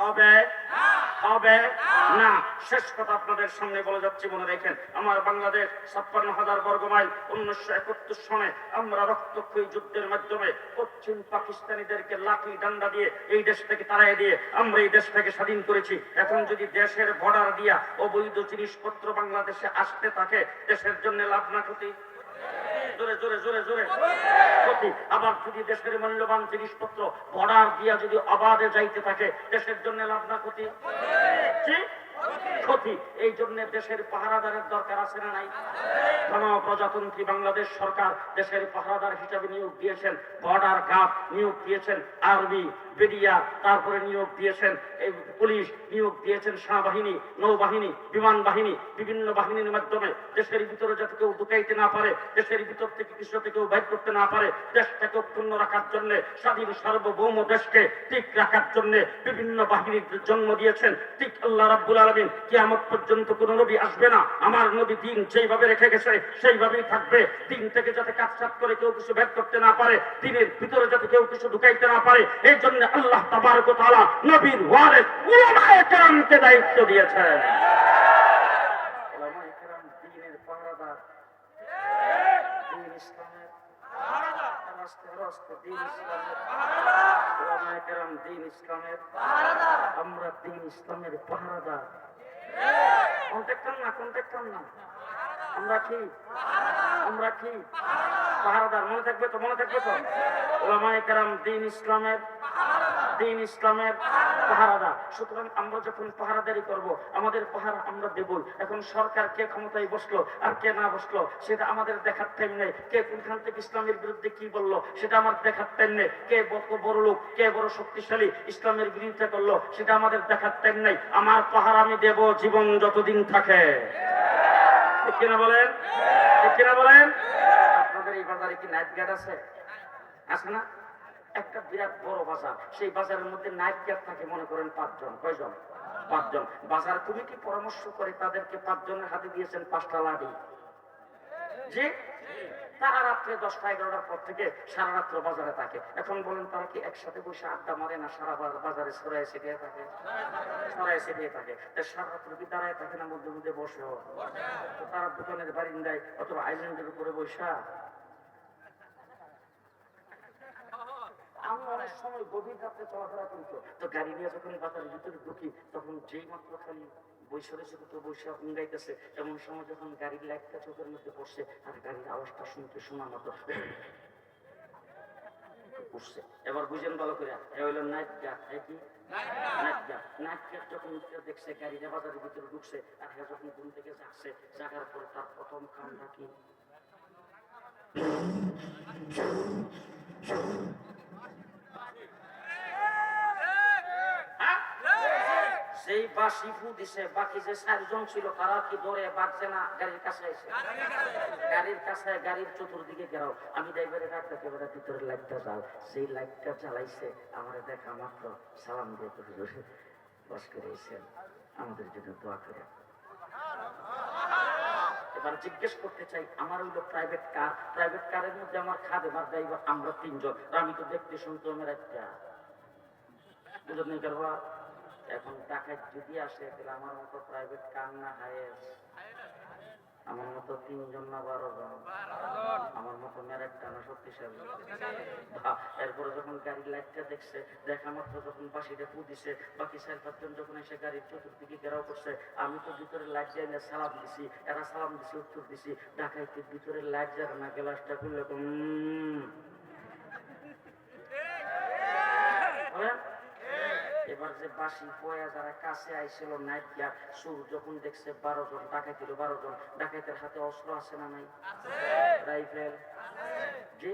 হবে? হবে? না। শেষ কথা আপনাদের সামনে বলে যাচ্ছি, মনে রেখেন, আমার বাংলাদেশ ছাপ্পান্ন হাজার বর্গ মাইল উনিশশো একাত্তর সনে আমরা রক্তক্ষয়ী যুদ্ধের মাধ্যমে পশ্চিম পাকিস্তানিদেরকে লাঠি, ডান্ডা দিয়ে এই দেশ থেকে তাড়াই দিয়ে আমরা এই দেশটাকে স্বাধীন করেছি। এখন যদি দেশের বর্ডার দিয়া অবৈধ জিনিসপত্র বাংলাদেশে আসতে থাকে, দেশের জন্য লাভ না ক্ষতি। জোরে জোরে জোরে জোরে ক্ষতি আবার যদি দেশের মূল্যবান জিনিসপত্র বর্ডার দিয়া যদি অবাধে যাইতে থাকে, দেশের জন্য লাভ না ক্ষতি? ক্ষতি এই জন্য দেশের পাহারাদারের দরকার আছে না নাই? গণপ্রজাতন্ত্রী বাংলাদেশ সরকার দেশের পাহারাদার হিসাবে নিয়োগ দিয়েছেন বর্ডার গার্ড নিয়োগ দিয়েছেন আর্মি বেরিয়া তারপরে নিয়োগ দিয়েছেন, এই পুলিশ নিয়োগ দিয়েছেন, সেনাবাহিনী, নৌবাহিনী, বিমান বাহিনী, বিভিন্ন বাহিনীর মাধ্যমে দেশের ভিতরে যাতে কেউ ঢুকাইতে না পারে, দেশের ভিতর থেকে কিছু কেউ বাইর করতে না পারে, দেশটাকে অক্ষুণ্ণ রাখার জন্য, স্বাধীন সার্বভৌম দেশকে ঠিক রাখার জন্য বিভিন্ন বাহিনীর জন্ম দিয়েছেন। ঠিক আল্লাহ রাব্বুল আলমিন কিয়ামত পর্যন্ত কোন নবী আসবে না। আমার নবী দিন যেইভাবে রেখে গেছে, সেইভাবেই থাকবে। দিন থেকে যাতে কাটছাট করে কেউ কিছু বের করতে না পারে, দিনের ভিতরে যাতে কেউ কিছু ঢুকাইতে না পারে, এই জন্য আল্লাহ তাবারক তাআলা নবীর ওয়ারেস উলামায়ে কেরামকে দায়িত্ব ইসলামের আমরা দ্বীন ইসলামের পাহারাদার। কন্ট্যাক্ট না কন্ট্যাক্ট না। আমরা কি? আমরা কি? পাহারাদার, মনে থাকবে তো, মনে থাকবে তো? ওলামায়ে কেরাম, দিন ইসলামের দিন ইসলামের পাহারাদার সুতরাং আমরা যখন পাহারাদারি করব, আমাদের পাহারা আমরা দেব এখন সরকার কে ক্ষমতায় বসল আর কে না বসল, সেটা আমাদের দেখার টাইম নেই। কে কোনখান থেকে ইসলামের বিরুদ্ধে কি বলল, সেটা আমার দেখার টাইম নেই। কে বড় লোক, কে বড় শক্তিশালী ইসলামের বিরুদ্ধে করল, সেটা আমাদের দেখার টাইম নেই। আমার পাহারা আমি দেব জীবন যতদিন থাকে। কিনা বলেন? কিনা বলেন? আপনাদের এই বাজারে কি নাইট গার্ড আছে? আছে না? একটা বিরাট বড় বাজার। সেই বাজারের মধ্যে নাইট গার্ড থাকে, মনে করেন পাঁচজন। কয়জন? পাঁচজন। বাজার তুমি কি পরামর্শ করে তাদেরকে পাঁচজনের হাতে দিয়েছেন পাঁচটা লাঠি জি? তারা রাত্রে দশটা, এগারোটার পর থেকে সারা রাত্র বাজারে থাকে। এখন বলেন, তারা কি একসাথে বসে আড্ডা মারে না সারা বাজারে ছড়ায় ছিটিয়ে থাকে? ছড়ায় ছিটিয়ে থাকে। তা সারা রাত্র কি দাঁড়ায় থাকে না মধ্যে মধ্যে বসে তারা দোকানের বারিন্দায় অথবা আইল্যান্ডের উপরে বসা অনেক গভীর রাত্রে চলাফেরা করতো। তো গাড়ি নিয়ে যখন বাজারের ভিতরে ঢুকি তখন যেই মাত্র খালি বৈশরে সে তো বৈশা উঙ্গাইতেছে এমন সময় যখন গাড়ির লাইটটা চোখের মধ্যে পড়ছে আর গাড়ির আওয়াজটা শুনতে শোনা মতো পড়ছে এবার বুঝেন ভালো করে এ হইল নাইট গার্ড কি? নাইট গার্ড নাইট গার্ড যখন দেখছে গাড়িটা বাজারের ভিতরে ঢুকছে আর যখন ঘুম থেকে যাচ্ছে জাগার পরে তার প্রথম কামটা কি? সেই বাসি ফু দিছে, বাকি যে চারজন ছিল তারা কি দৌড়ে বাঁচছে না গাড়ির কাছে এসে? গাড়ির কাছে, গাড়ির চতুর্দিকে গেরাও আমি ড্রাইভারের রাখতে একেবারে ভিতরে লাইটটা জ্বাল সেই লাইটটা চালাইছে, আমার দেখা মাত্র সালাম দিয়ে হুজুর বস করে এসেছেন। আমাদের জন্য দোয়া করে। এবার জিজ্ঞেস করতে চাই, আমার হইল প্রাইভেট কার প্রাইভেট কারের মধ্যে আমার খাদেমার ড্রাইভার আমরা তিনজন। আমি তো দেখতে শুনতে আমার একটা বুঝত নেই করবা এখন টাকায় যদি আসে, তাহলে আমার মতো প্রাইভেট কার না হায়েস আমার মতো তিনজন না বারো জন আমার মতো মেরেক টানা শক্তিশালী। এরপরে যখন গাড়ির লাইটটা দেখছে, দেখা মাত্র যখন বাসিটা পু দিছে বাকি চার পাঁচজন যখন এসে গাড়ির চতুর্দিকে ঘেরাও করছে, আমি তো ভিতরে লাইট যাই না সালাম দিছি, এরা সালাম দিছি, উত্তর দিছি। ডাকাইতে ভিতরে লাইট যাবে না? গ্লাসটা খুললে তো উম। বলেন? এবার যে বাসি পয়া যারা কাছে আইছিল নাইট গিয়া সুর যখন দেখছে বারো জন ডাকাইছিল বারো জন ডাকাইতের হাতে অস্ত্র আছে না নাই? রাইফেল? জি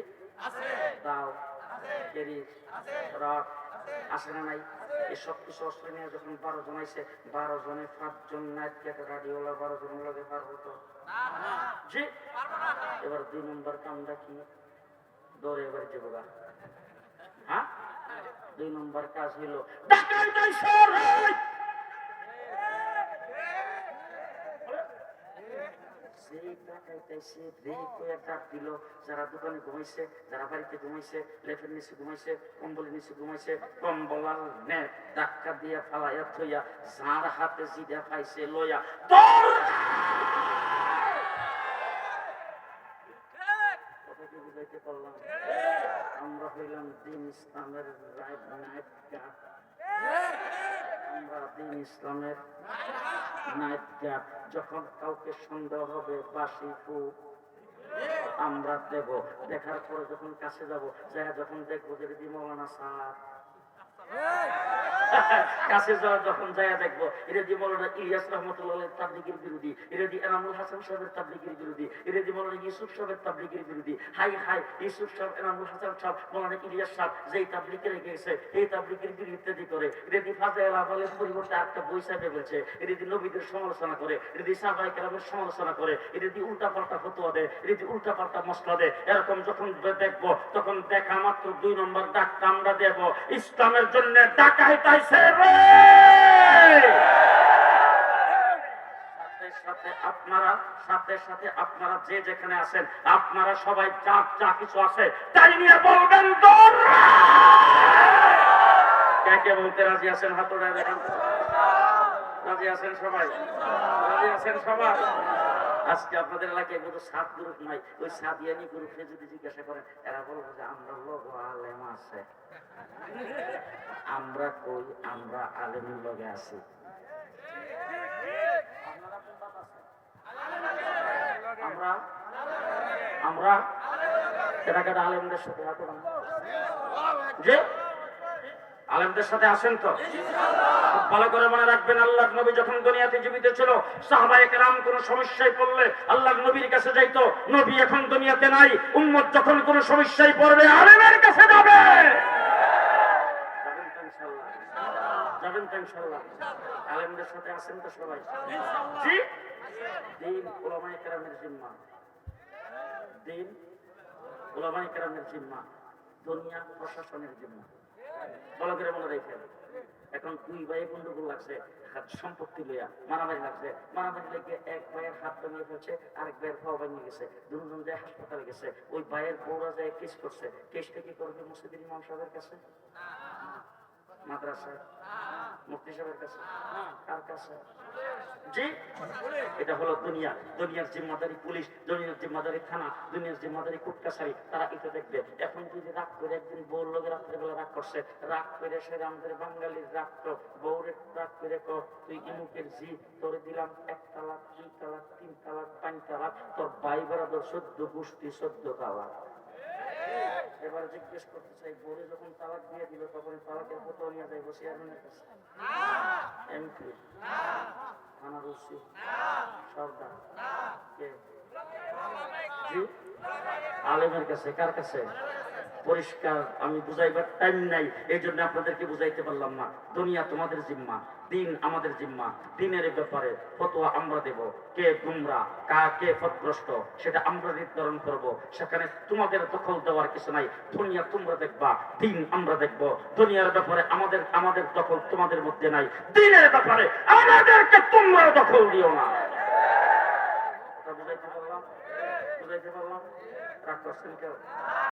দাও? রড? আছে। না নাই? কিছু অস্ত্র নিয়ে যখন বারো জন আইছে বারো জনে পাঁচজন নাইট গেটে রাডিওলা বারো জন লগে পার হতো। জি এবার দুই নম্বর কামটা কি? দৌড়ে এবার যাব দুই নম্বর কাজ হইল যারা দোকানে ঘুমাইছে, যারা বাড়িতে ঘুমাইছে ঘুমাইছে ঘুমাইছে দিয়া থইয়া হাতে লইয়া কথা বুঝাইতে পারলাম আমরা হইলাম দিন ইসলামের আমরা দিন ইসলামের নাইট ক্যাপ যখন কাউকে সন্দেহ হবে, বাসি ফুট আমরা দেব। দেখার পরে যখন কাছে যাব যাই যখন দেখব যে দিদি মৌলানা স্যার কাছে যখন দেখব মৌলানা ইলিয়াস বিরোধী এনামুল হাসান সাহেবের বিরোধী মৌলানা ইউসুফ সাহেবের বিরোধী। হাই হাই, ইউসুফ সাহেব, এনামুল হাসান সাহেব, মৌলানা ইলিয়াস সাহেব, যেই রেখে গেছে, এই করে পরিবর্তে বই সাহেবে বলছে নবীদের সমালোচনা করে সাহাবাই সমালোচনা করে, এটা উল্টা পাল্টা ফতোয়া দিয়ে উল্টা পাল্টা মশলা দেয়। এরকম যখন দেখব, তখন দেখা মাত্র দুই নম্বর ডাক আমরা দেব ইসলামের জন্য ডাকাইতাইছে রে। আপনারা, সাথে সাথে আপনারা যে যেখানে আছেন, আপনারা সবাই যা যা কিছু আছে তাই নিয়ে বলবেন বলতে রাজি আছেন? হাতটা দেখেন। রাজি আছেন সবাই? রাজি আছেন সবাই আজকে আপনাদের এলাকায় কোনো সাত গ্রুপ নাই। ওই সাদিয়ানি গ্রুপে যদি জিজ্ঞাসা করেন, এরা বলব যে আমরা লোক আলেম আছে। আমরা কই? আমরা আলেমের লগে আছি। আমরা? আমরা? এলাকাটা আলেমদের সাথে যে আলেমদের সাথে আসেন তো? খুব ভালো করে মনে রাখবেন আল্লাহ নবী যখন দুনিয়াতে জীবিত ছিল সাহাবায়ে কেরাম কোন সমস্যায় পড়লে আল্লাহ নবীর কাছে যাইতো নবী এখন দুনিয়াতে নাই উম্মত যখন কোন সমস্যায় পড়বে আলেমের কাছে যাবে? যাবেন তো ইনশাআল্লাহ? আলেমদের সাথে আছেন তো সবাই। জি দিন ওলামায়ে কেরামের জিম্মা। দিন ওলামায়ে কেরামের জিম্মা। দুনিয়া প্রশাসনের জিম্মা। ভালো মনে রেখেন এখন দুই ভাইয়ের গন্ডগোল লাগছে সম্পত্তি লইয়া মারামারি লাগছে। মারামারি লেগে এক ভাইয়ের হাত ভেঙে ফেলছে, আরেক ভাইয়ের পাও ভেঙে গেছে। দুজন যায় হাসপাতালে গেছে, ওই ভাইয়ের বউরা যায় কেস করছে কেসটা কি করবে মুসিদিন ইমাম সাহেবের কাছে? মাদ্রাসায়? মুক্তি সাহেবের কাছে? কার কাছে? জি? এটা হলো দুনিয়া। দুনিয়ার জিম্মাদারি পুলিশ দুনিয়ার জিম্মাদারি থানা দুনিয়ার জিম্মাদারি কোর্ট কাছারি তারা এটা দেখবে। এখন যদি রাগ করে একদিন বউর লোকে রাত্রেবেলা রাগ করছে রাগ করে সে আমাদের বাঙালির রাগ তো বউরে রাগ করে কর। তুই ইমুকের জি তোরে দিলাম এক তালাক দুই তালাক তিন তালাক পাঁচ তালাক তোর ভাই বেড়াদর সদ্য গোষ্ঠী সদ্য তালাক। এবার জিজ্ঞেস করতে চাই বউরে যখন তালাক দিয়ে দিল তখন তালাকের কত নিয়ে যাইব চেয়ারম্যানের কাছে? এমপি। সর্দার জি? আলেমের কাছে কার কাছে? পরিষ্কার, আমি বুঝাইবার টাইম নাই এই জন্য আপনাদেরকে বুঝাইতে পারলাম না। দুনিয়া তোমাদের জিম্মা, দিন আমাদের জিম্মা, দিনের ব্যাপারে ফতোয়া আমরা দেব। কে গুমরা, কা, কে ফতগ্রস্ত সেটা আমরা নির্ধারণ করব। সেখানে তোমাদের দখল দেওয়ার কিছু নাই, দুনিয়া তোমরা দেখবা, দিন আমরা দেখব। দুনিয়ার ব্যাপারে আমাদের আমাদের দখল তোমাদের মধ্যে নাই, দিনের ব্যাপারে আমাদেরকে তোমরা দখল দিও না। বুঝাইতে পারলাম? বুঝাইতে পারলাম? রাগ করছেন কেউ?